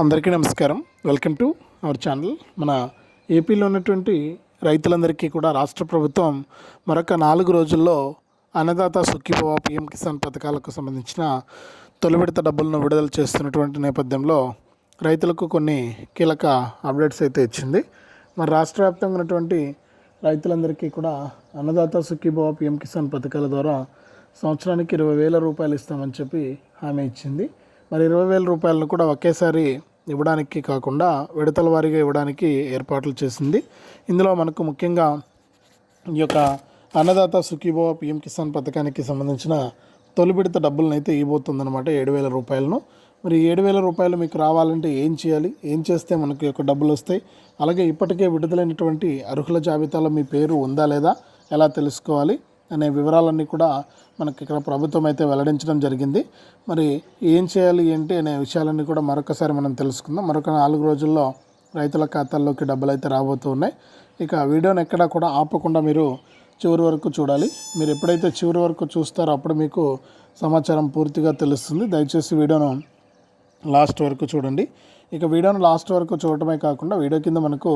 అందరికీ నమస్కారం. Welcome to our channel. మన ఏపీలో ఉన్నటువంటి రైతులందరికీ కూడా రాష్ట్ర ప్రభుత్వం మరొక నాలుగు రోజుల్లో అన్నదాత సుఖీభవ పిఎం కిసాన్ పథకాలకు సంబంధించిన తొలి విడత డబ్బులను విడుదల చేస్తున్నటువంటి నేపథ్యంలో రైతులకు కొన్ని కీలక అప్డేట్స్ అయితే ఇచ్చింది. మరి రాష్ట్ర వ్యాప్తంగా ఉన్నటువంటి రైతులందరికీ కూడా అన్నదాత సుఖీభవ పిఎం కిసాన్ పథకాల ద్వారా సంవత్సరానికి ఇరవై వేల రూపాయలు ఇస్తామని చెప్పి హామీ ఇచ్చింది. మరి ఇరవై వేల రూపాయలను కూడా ఒకేసారి ఇవ్వడానికి కాకుండా విడతల వారీగా ఇవ్వడానికి ఏర్పాట్లు చేసింది. ఇందులో మనకు ముఖ్యంగా ఈ యొక్క అన్నదాత సుఖీభవ పిఎం కిసాన్ పథకానికి సంబంధించిన తొలి విడత డబ్బులను అయితే ఇవ్వబోతుందన్నమాట ఏడు వేల రూపాయలను. మరి ఏడు వేల రూపాయలు మీకు రావాలంటే ఏం చేయాలి? ఏం చేస్తే మనకు యొక్క డబ్బులు వస్తాయి? అలాగే ఇప్పటికే విడుదలైనటువంటి అర్హుల జాబితాలో మీ పేరు ఉందా లేదా? ఎలా తెలుసుకోవాలి? అనే వివరాలన్నీ కూడా మనకి ఇక్కడ ప్రభుత్వం అయితే వెల్లడించడం జరిగింది. మరి ఏం చేయాలి ఏంటి అనే విషయాలన్నీ కూడా మరొకసారి మనం తెలుసుకుందాం. మరొక నాలుగు రోజుల్లో రైతుల ఖాతాల్లోకి డబ్బులు అయితే రాబోతూ ఉన్నాయి. ఇక వీడియోని ఎక్కడా కూడా ఆపకుండా మీరు చివరి వరకు చూడాలి. మీరు ఎప్పుడైతే చివరి వరకు చూస్తారో అప్పుడు మీకు సమాచారం పూర్తిగా తెలుస్తుంది. దయచేసి వీడియోను లాస్ట్ వరకు చూడండి. ఇక వీడియోను లాస్ట్ వరకు చూడటమే కాకుండా వీడియో కింద మనకు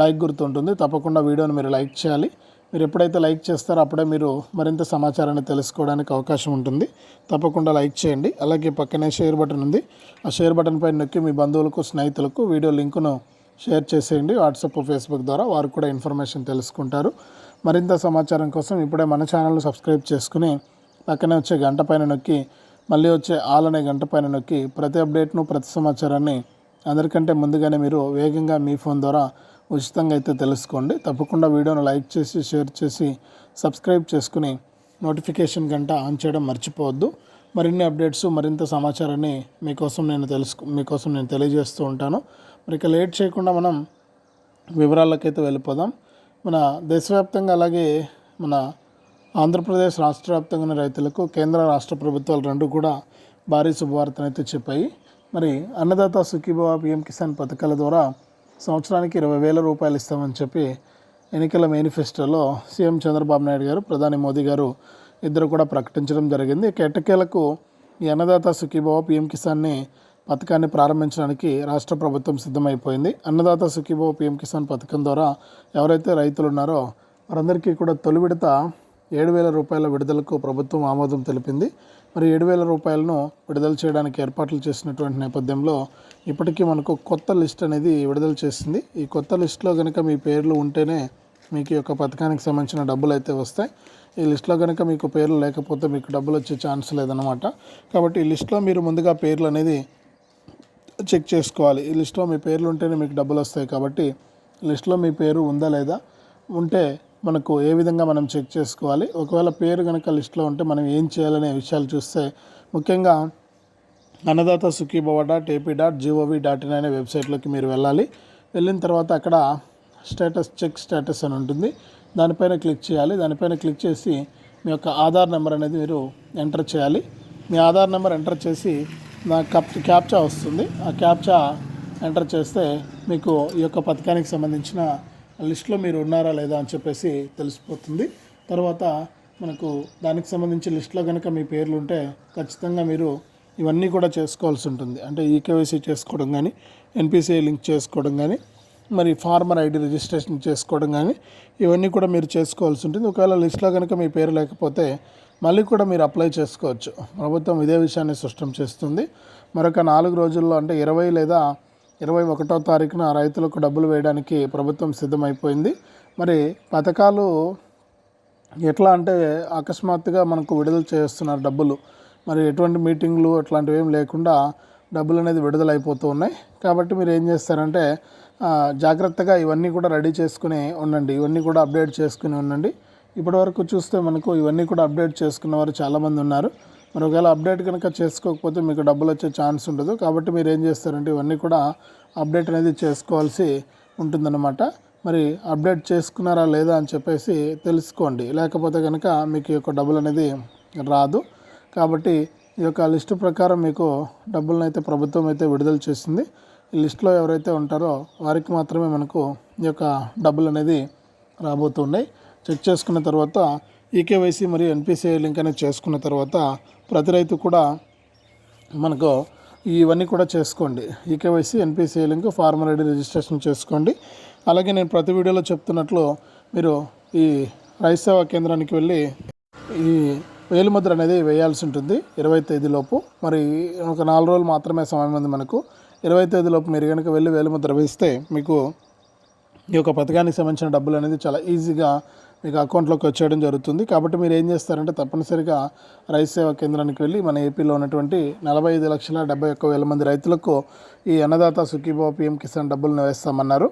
లైక్ గుర్తుంటుంది తప్పకుండా వీడియోని మీరు లైక్ చేయాలి. మీరు ఎప్పుడైతే లైక్ చేస్తారో అప్పుడే మీరు మరింత సమాచారాన్ని తెలుసుకోవడానికి అవకాశం ఉంటుంది. తప్పకుండా లైక్ చేయండి. అలాగే పక్కనే షేర్ బటన్ ఉంది. ఆ షేర్ బటన్ పైన నొక్కి మీ బంధువులకు స్నేహితులకు వీడియో లింకును షేర్ చేసేయండి. వాట్సాప్ ఫేస్బుక్ ద్వారా వారు కూడా ఇన్ఫర్మేషన్ తెలుసుకుంటారు. మరింత సమాచారం కోసం ఇప్పుడే మన ఛానల్ను సబ్స్క్రైబ్ చేసుకుని పక్కనే వచ్చే గంట పైన నొక్కి మళ్ళీ వచ్చే ఆల్ అనే గంట పైన నొక్కి ప్రతి అప్డేట్ను ప్రతి సమాచారాన్ని అందరికంటే ముందుగానే మీరు వేగంగా మీ ఫోన్ ద్వారా ఉచితంగా అయితే తెలుసుకోండి. తప్పకుండా వీడియోను లైక్ చేసి షేర్ చేసి సబ్స్క్రైబ్ చేసుకుని నోటిఫికేషన్ గంట ఆన్ చేయడం మర్చిపోవద్దు. మరిన్ని అప్డేట్స్ మరింత సమాచారాన్ని మీకోసం నేను తెలుసు మీకోసం నేను తెలియజేస్తూ ఉంటాను. మరి ఇక లేట్ చేయకుండా మనం వివరాలకైతే వెళ్ళిపోదాం. మన దేశవ్యాప్తంగా అలాగే మన ఆంధ్రప్రదేశ్ రాష్ట్ర వ్యాప్తంగా ఉన్న రైతులకు కేంద్ర రాష్ట్ర ప్రభుత్వాలు రెండు కూడా భారీ శుభవార్తనైతే చెప్పాయి. మరి అన్నదాత సుఖీభవ పిఎం కిసాన్ పథకాల ద్వారా సంవత్సరానికి ఇరవై వేల రూపాయలు ఇస్తామని చెప్పి ఎన్నికల మేనిఫెస్టోలో సీఎం చంద్రబాబు నాయుడు గారు ప్రధాని మోదీ గారు ఇద్దరు కూడా ప్రకటించడం జరిగింది. ఇక ఈ అన్నదాత సుఖీభావ పిఎం కిసాన్ని పథకాన్ని ప్రారంభించడానికి రాష్ట్ర ప్రభుత్వం సిద్ధమైపోయింది. అన్నదాత సుఖీభవ పిఎం కిసాన్ పథకం ద్వారా ఎవరైతే రైతులు ఉన్నారో వారందరికీ కూడా తొలి విడత ఏడు వేల రూపాయల విడుదలకు ప్రభుత్వం ఆమోదం తెలిపింది. మరి ఏడు వేల రూపాయలను విడుదల చేయడానికి ఏర్పాట్లు చేసినటువంటి నేపథ్యంలో ఇప్పటికీ మనకు కొత్త లిస్ట్ అనేది విడుదల చేసింది. ఈ కొత్త లిస్ట్లో కనుక మీ పేర్లు ఉంటేనే మీకు ఈ యొక్క పథకానికి సంబంధించిన డబ్బులు అయితే వస్తాయి. ఈ లిస్ట్లో కనుక మీకు పేర్లు లేకపోతే మీకు డబ్బులు వచ్చే ఛాన్స్ లేదన్నమాట. కాబట్టి ఈ లిస్ట్లో మీరు ముందుగా పేర్లు అనేది చెక్ చేసుకోవాలి. ఈ లిస్ట్లో మీ పేర్లు ఉంటేనే మీకు డబ్బులు వస్తాయి కాబట్టి లిస్ట్లో మీ పేరు ఉందా లేదా? ఉంటే మనకు ఏ విధంగా మనం చెక్ చేసుకోవాలి? ఒకవేళ పేరు కనుక లిస్ట్లో ఉంటే మనం ఏం చేయాలనే విషయాలు చూస్తే ముఖ్యంగా Annadata Sukhibhava dot AP dot GOV dot in అనే వెబ్సైట్లోకి మీరు వెళ్ళాలి. వెళ్ళిన తర్వాత అక్కడ స్టేటస్ చెక్ స్టేటస్ అని ఉంటుంది. దానిపైన క్లిక్ చేయాలి. దానిపైన క్లిక్ చేసి మీ యొక్క ఆధార్ నెంబర్ అనేది మీరు ఎంటర్ చేయాలి. మీ ఆధార్ నెంబర్ ఎంటర్ చేసి నా కప్ క్యాప్చా వస్తుంది. ఆ క్యాప్చా ఎంటర్ చేస్తే మీకు ఈ యొక్క పథకానికి సంబంధించిన లిస్ట్లో మీరు ఉన్నారా లేదా అని చెప్పేసి తెలిసిపోతుంది. తర్వాత మనకు దానికి సంబంధించి లిస్ట్లో కనుక మీ పేర్లు ఉంటే ఖచ్చితంగా మీరు ఇవన్నీ కూడా చేసుకోవాల్సి ఉంటుంది. అంటే ఈకేవైసీ చేసుకోవడం కానీ ఎన్పిసిఐ లింక్ చేసుకోవడం కానీ మరి ఫార్మర్ ఐడి రిజిస్ట్రేషన్ చేసుకోవడం కానీ ఇవన్నీ కూడా మీరు చేసుకోవాల్సి ఉంటుంది. ఒకవేళ లిస్ట్లో కనుక మీ పేరు లేకపోతే మళ్ళీ కూడా మీరు అప్లై చేసుకోవచ్చు. ప్రభుత్వం ఇదే విషయాన్ని స్పష్టం చేస్తుంది. మరొక నాలుగు రోజుల్లో అంటే ఇరవై లేదా ఇరవై ఒకటో తారీఖున రైతులకు డబ్బులు వేయడానికి ప్రభుత్వం సిద్ధమైపోయింది. మరి పథకాలు ఎట్లా అంటే అకస్మాత్తుగా మనకు విడుదల చేస్తున్నారు డబ్బులు. మరి ఎటువంటి మీటింగ్లు అట్లాంటివి ఏం లేకుండా డబ్బులు అనేది విడుదల అయిపోతూ ఉన్నాయి. కాబట్టి మీరు ఏం చేస్తారంటే జాగ్రత్తగా ఇవన్నీ కూడా రెడీ చేసుకుని ఉండండి. ఇవన్నీ కూడా అప్డేట్ చేసుకుని ఉండండి. ఇప్పటివరకు చూస్తే మనకు ఇవన్నీ కూడా అప్డేట్ చేసుకున్న వారు చాలామంది ఉన్నారు. మరి ఒకవేళ అప్డేట్ కనుక చేసుకోకపోతే మీకు డబ్బులు వచ్చే ఛాన్స్ ఉండదు. కాబట్టి మీరు ఏం చేస్తారంటే ఇవన్నీ కూడా అప్డేట్ అనేది చేసుకోవాల్సి ఉంటుందన్నమాట. మరి అప్డేట్ చేసుకున్నారా లేదా అని చెప్పేసి తెలుసుకోండి. లేకపోతే కనుక మీకు ఈ యొక్క డబ్బులు అనేది రాదు. కాబట్టి ఈ యొక్క లిస్టు ప్రకారం మీకు డబ్బులను అయితే ప్రభుత్వం అయితే విడుదల చేసింది. ఈ లిస్టులో ఎవరైతే ఉంటారో వారికి మాత్రమే మనకు ఈ యొక్క డబ్బులు అనేది రాబోతున్నాయి. చెక్ చేసుకున్న తర్వాత ఈకేవైసీ మరియు ఎన్పిసిఐ లింక్ అనేది చేసుకున్న తర్వాత ప్రతి రైతు కూడా మనకు ఇవన్నీ కూడా చేసుకోండి. EKYC NPCI link farmer ID registration చేసుకోండి. అలాగే నేను ప్రతి వీడియోలో చెప్తున్నట్లు మీరు ఈ రైతు సేవా కేంద్రానికి వెళ్ళి ఈ వేలుముద్ర అనేది వేయాల్సి ఉంటుంది. ఇరవై తేదీలోపు మరి ఒక నాలుగు రోజులు మాత్రమే సమయం ఉంది మనకు. ఇరవై తేదీలోపు మీరు కనుక వెళ్ళి వేలుముద్ర వేస్తే మీకు ఈ యొక్క పథకానికి సంబంధించిన డబ్బులు అనేది చాలా ఈజీగా మీకు అకౌంట్లోకి వచ్చేయడం జరుగుతుంది. కాబట్టి మీరు ఏం చేస్తారంటే తప్పనిసరిగా రైతు సేవా కేంద్రానికి వెళ్ళి మన ఏపీలో ఉన్నటువంటి నలభై ఐదు లక్షల డెబ్బై ఒక్క వేల మంది రైతులకు ఈ అన్నదాత సుఖీభావ పిఎం కిసాన్ డబ్బులను వేస్తామన్నారు.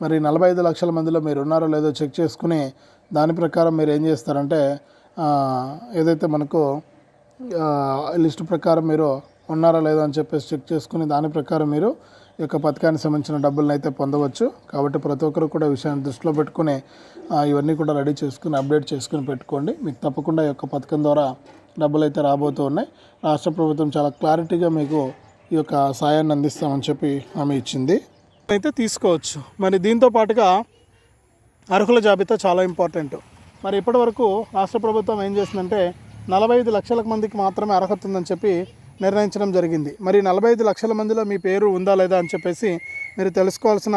మరి నలభై ఐదు లక్షల మందిలో మీరు ఉన్నారో లేదో చెక్ చేసుకుని దాని ప్రకారం మీరు ఏం చేస్తారంటే ఏదైతే మనకు లిస్ట్ ప్రకారం మీరు ఉన్నారా లేదా అని చెప్పేసి చెక్ చేసుకుని దాని ప్రకారం మీరు ఈ యొక్క పథకానికి సంబంధించిన డబ్బులను అయితే పొందవచ్చు. కాబట్టి ప్రతి ఒక్కరు కూడా విషయాన్ని దృష్టిలో పెట్టుకుని ఇవన్నీ కూడా రెడీ చేసుకుని అప్డేట్ చేసుకుని పెట్టుకోండి. మీకు తప్పకుండా ఈ యొక్క పథకం ద్వారా డబ్బులు అయితే రాబోతూ ఉన్నాయి. రాష్ట్ర ప్రభుత్వం చాలా క్లారిటీగా మీకు ఈ యొక్క సాయాన్ని అందిస్తామని చెప్పి హామీ ఇచ్చింది. అయితే తీసుకోవచ్చు. మరి దీంతో పాటుగా అర్హుల జాబితా చాలా ఇంపార్టెంట్. మరి ఇప్పటివరకు రాష్ట్ర ప్రభుత్వం ఏం చేసిందంటే నలభై ఐదు లక్షల మందికి మాత్రమే అర్హత ఉందని చెప్పి నిర్ణయించడం జరిగింది. మరి నలభై ఐదు లక్షల మందిలో మీ పేరు ఉందా లేదా అని చెప్పేసి మీరు తెలుసుకోవాల్సిన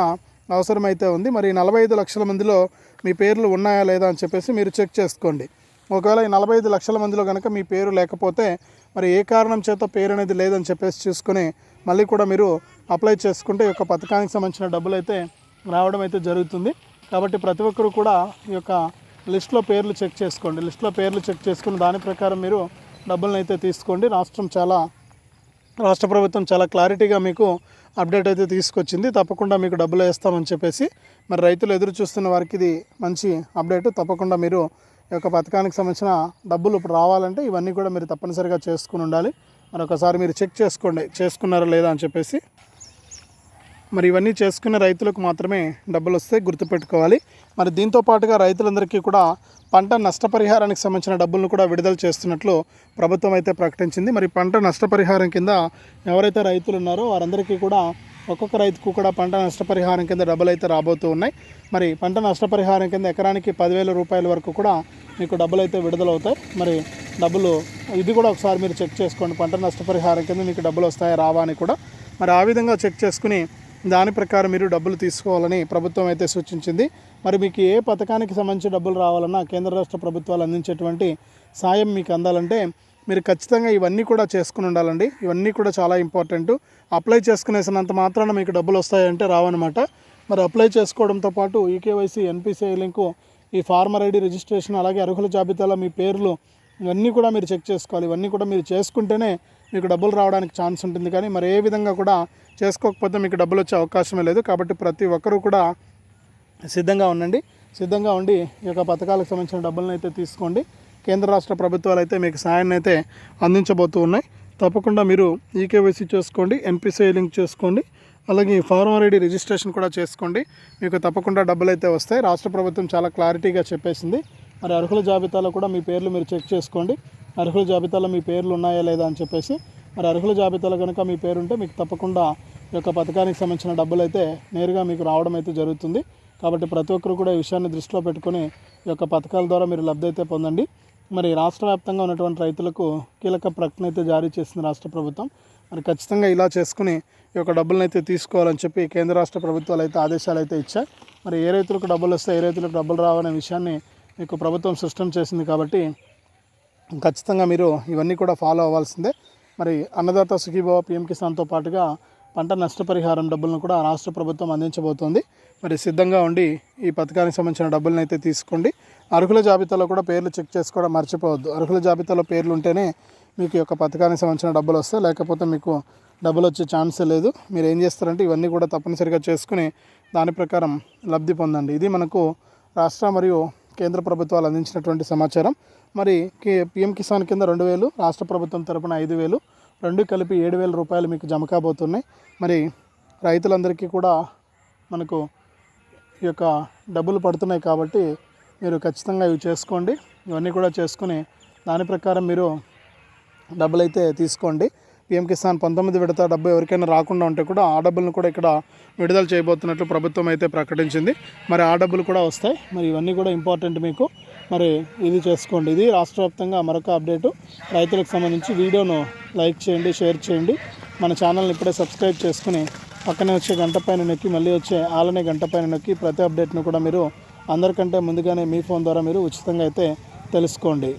అవసరం అయితే ఉంది. మరి నలభై ఐదు లక్షల మందిలో మీ పేర్లు ఉన్నాయా లేదా అని చెప్పేసి మీరు చెక్ చేసుకోండి. ఒకవేళ ఈ నలభై ఐదు లక్షల మందిలో కనుక మీ పేరు లేకపోతే మరి ఏ కారణం చేత పేరు అనేది లేదని చెప్పేసి చూసుకుని మళ్ళీ కూడా మీరు అప్లై చేసుకుంటే ఈ యొక్క పథకానికి సంబంధించిన డబ్బులు అయితే రావడం అయితే జరుగుతుంది. కాబట్టి ప్రతి ఒక్కరు కూడా ఈ యొక్క లిస్ట్లో పేర్లు చెక్ చేసుకోండి. లిస్ట్లో పేర్లు చెక్ చేసుకుని దాని ప్రకారం మీరు డబ్బులను అయితే తీసుకోండి. రాష్ట్రం చాలా రాష్ట్ర ప్రభుత్వం చాలా క్లారిటీగా మీకు అప్డేట్ అయితే తీసుకొచ్చింది. తప్పకుండా మీకు డబ్బులు వేస్తామని చెప్పేసి మరి రైతులు ఎదురు చూస్తున్న వారికి ఇది మంచి అప్డేట్. తప్పకుండా మీరు ఈ యొక్క పథకానికి సంబంధించిన డబ్బులు ఇప్పుడు రావాలంటే ఇవన్నీ కూడా మీరు తప్పనిసరిగా చేసుకుని ఉండాలి. మరొకసారి మీరు చెక్ చేసుకోండి చేసుకున్నారా లేదా అని చెప్పేసి మరి ఇవన్నీ చేసుకునే రైతులకు మాత్రమే డబ్బులు వస్తే గుర్తుపెట్టుకోవాలి. మరి దీంతో పాటుగా రైతులందరికీ కూడా పంట నష్టపరిహారానికి సంబంధించిన డబ్బులను కూడా విడుదల చేస్తున్నట్లు ప్రభుత్వం అయితే ప్రకటించింది. మరి పంట నష్టపరిహారం కింద ఎవరైతే రైతులు ఉన్నారో వారందరికీ కూడా ఒక్కొక్క రైతుకు కూడా పంట నష్టపరిహారం కింద డబ్బులు అయితే రాబోతూ ఉన్నాయి. మరి పంట నష్టపరిహారం కింద ఎకరానికి పదివేల రూపాయల వరకు కూడా మీకు డబ్బులు అయితే విడుదలవుతాయి. మరి డబ్బులు ఇది కూడా ఒకసారి మీరు చెక్ చేసుకోండి పంట నష్టపరిహారం కింద మీకు డబ్బులు వస్తాయా రావా అని కూడా. మరి ఆ విధంగా చెక్ చేసుకుని దాని ప్రకారం మీరు డబ్బులు తీసుకోవాలని ప్రభుత్వం అయితే సూచించింది. మరి మీకు ఏ పథకానికి సంబంధించి డబ్బులు రావాలన్నా కేంద్ర రాష్ట్ర ప్రభుత్వాలు అందించేటువంటి సాయం మీకు అందాలంటే మీరు ఖచ్చితంగా ఇవన్నీ కూడా చేసుకుని ఉండాలండి. ఇవన్నీ కూడా చాలా ఇంపార్టెంట్. అప్లై చేసుకునేసినంత మాత్రాన మీకు డబ్బులు వస్తాయంటే రావన్నమాట. మరి అప్లై చేసుకోవడంతో పాటు ఈకేవైసీ ఎన్పిసిఐ లింకు ఈ ఫార్మర్ ఐడి రిజిస్ట్రేషన్ అలాగే అర్హుల జాబితాలో మీ పేర్లు ఇవన్నీ కూడా మీరు చెక్ చేసుకోవాలి. ఇవన్నీ కూడా మీరు చేసుకుంటేనే మీకు డబ్బులు రావడానికి ఛాన్స్ ఉంటుంది కానీ మరి ఏ విధంగా కూడా చేసుకోకపోతే మీకు డబ్బులు వచ్చే అవకాశమే లేదు. కాబట్టి ప్రతి ఒక్కరూ కూడా సిద్ధంగా ఉండండి. సిద్ధంగా ఉండి ఈ యొక్క పథకాలకు సంబంధించిన డబ్బులను అయితే తీసుకోండి. కేంద్ర రాష్ట్ర ప్రభుత్వాలు అయితే మీకు సాయాన్ని అయితే అందించబోతూ ఉన్నాయి. తప్పకుండా మీరు ఈకేవైసీ చేసుకోండి ఎన్పిసిఐ లింక్ చేసుకోండి అలాగే ఫార్మర్ ఐడి రిజిస్ట్రేషన్ కూడా చేసుకోండి. మీకు తప్పకుండా డబ్బులు అయితే వస్తాయి. రాష్ట్ర ప్రభుత్వం చాలా క్లారిటీగా చెప్పేసింది. మరి అర్హుల జాబితాలో కూడా మీ పేర్లు మీరు చెక్ చేసుకోండి. అర్హుల జాబితాలో మీ పేర్లు ఉన్నాయా లేదా అని చెప్పేసి మరి అర్హుల జాబితాలో కనుక మీ పేరు ఉంటే మీకు తప్పకుండా ఈ యొక్క పథకానికి సంబంధించిన డబ్బులు అయితే నేరుగా మీకు రావడం అయితే జరుగుతుంది. కాబట్టి ప్రతి ఒక్కరు కూడా ఈ విషయాన్ని దృష్టిలో పెట్టుకొని ఈ యొక్క పథకాల ద్వారా మీరు లబ్ధి అయితే పొందండి. మరి రాష్ట్ర వ్యాప్తంగా ఉన్నటువంటి రైతులకు కీలక ప్రకటన అయితే జారీ చేసింది రాష్ట్ర ప్రభుత్వం. మరి ఖచ్చితంగా ఇలా చేసుకుని ఈ యొక్క డబ్బులను అయితే తీసుకోవాలని చెప్పి కేంద్ర రాష్ట్ర ప్రభుత్వాలు అయితే ఆదేశాలు అయితే ఇచ్చాయి. మరి ఏ రైతులకు డబ్బులు వస్తాయి ఏ రైతులకు డబ్బులు రావనే విషయాన్ని మీకు ప్రభుత్వం స్పష్టం చేసింది కాబట్టి ఖచ్చితంగా మీరు ఇవన్నీ కూడా ఫాలో అవ్వాల్సిందే. మరి అన్నదాత సుఖీభావ పిఎం కిసాన్తో పాటుగా పంట నష్టపరిహారం డబ్బులను కూడా రాష్ట్ర ప్రభుత్వం అందించబోతోంది. మరి సిద్ధంగా ఉండి ఈ పథకానికి సంబంధించిన డబ్బులను అయితే తీసుకోండి. అర్హుల జాబితాలో కూడా పేర్లు చెక్ చేసుకోవడం మర్చిపోవద్దు. అర్హుల జాబితాలో పేర్లు ఉంటేనే మీకు ఈ యొక్క పథకానికి సంబంధించిన డబ్బులు వస్తాయి. లేకపోతే మీకు డబ్బులు వచ్చే ఛాన్సే లేదు. మీరు ఏం చేస్తారంటే ఇవన్నీ కూడా తప్పనిసరిగా చేసుకుని దాని ప్రకారం లబ్ధి పొందండి. ఇది మనకు రాష్ట్ర మరియు కేంద్ర ప్రభుత్వాలు అందించినటువంటి సమాచారం. మరి కే పిఎం కిసాన్ కింద రెండు వేలు రాష్ట్ర ప్రభుత్వం తరపున ఐదు వేలు రెండు కలిపి ఏడు వేల రూపాయలు మీకు జమ కాబోతున్నాయి. మరి రైతులందరికీ కూడా మనకు ఈ యొక్క డబ్బులు పడుతున్నాయి కాబట్టి మీరు ఖచ్చితంగా ఇవి చేసుకోండి. ఇవన్నీ కూడా చేసుకుని దాని ప్రకారం మీరు డబ్బులు అయితే తీసుకోండి. పిఎం కిసాన్ పంతొమ్మిది విడత డబ్బు ఎవరికైనా రాకుండా ఉంటే కూడా ఆ డబ్బులను కూడా ఇక్కడ విడుదల చేయబోతున్నట్లు ప్రభుత్వం అయితే ప్రకటించింది. మరి ఆ డబ్బులు కూడా వస్తాయి. మరి ఇవన్నీ కూడా ఇంపార్టెంట్ మీకు. మరి ఇది చేసుకోండి. ఇది రాష్ట్ర వ్యాప్తంగా మరొక అప్డేటు. రైతులకు సంబంధించి వీడియోను లైక్ చేయండి షేర్ చేయండి. మన ఛానల్ని ఇప్పుడే సబ్స్క్రైబ్ చేసుకుని పక్కనే వచ్చే గంట పైన నొక్కి మళ్ళీ వచ్చే ఆలనే గంట పైన నొక్కి ప్రతి అప్డేట్ను కూడా మీరు అందరికంటే ముందుగానే మీ ఫోన్ ద్వారా మీరు ఉచితంగా అయితే తెలుసుకోండి.